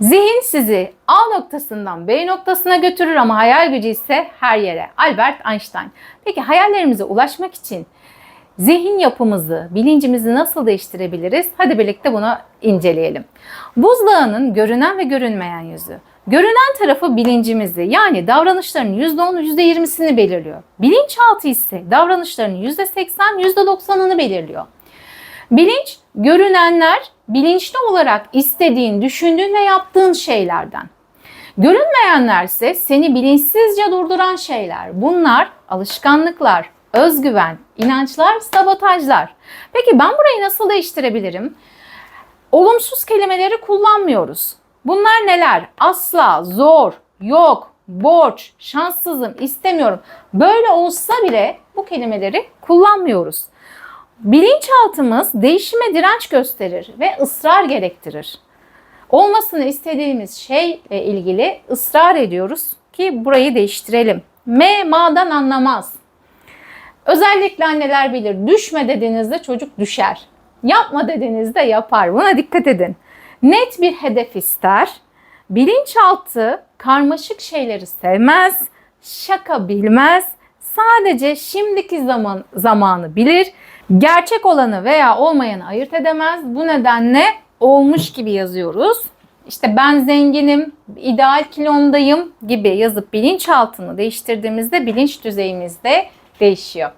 Zihin sizi A noktasından B noktasına götürür ama hayal gücü ise her yere. Albert Einstein. Peki hayallerimize ulaşmak için zihin yapımızı, bilincimizi nasıl değiştirebiliriz? Hadi birlikte bunu inceleyelim. Buzdağının görünen ve görünmeyen yüzü. Görünen tarafı bilincimizi yani davranışların %10, %20'sini belirliyor. Bilinçaltı ise davranışların %80, %90'ını belirliyor. Bilinç, görünenler bilinçli olarak istediğin, düşündüğün ve yaptığın şeylerden. Görünmeyenler ise seni bilinçsizce durduran şeyler. Bunlar alışkanlıklar, özgüven, inançlar, sabotajlar. Peki ben burayı nasıl değiştirebilirim? Olumsuz kelimeleri kullanmıyoruz. Bunlar neler? Asla, zor, yok, borç, şanssızım, istemiyorum. Böyle olsa bile bu kelimeleri kullanmıyoruz. Bilinçaltımız değişime direnç gösterir ve ısrar gerektirir. Olmasını istediğimiz şeyle ilgili ısrar ediyoruz ki burayı değiştirelim. M ma'dan anlamaz. Özellikle anneler bilir. Düşme dediğinizde çocuk düşer. Yapma dediğinizde yapar. Buna dikkat edin. Net bir hedef ister. Bilinçaltı karmaşık şeyleri sevmez. Şaka bilmez. Sadece şimdiki zaman zamanı bilir. Gerçek olanı veya olmayanı ayırt edemez. Bu nedenle olmuş gibi yazıyoruz. İşte ben zenginim, ideal kilomdayım gibi yazıp bilinçaltını değiştirdiğimizde bilinç düzeyimiz de değişiyor.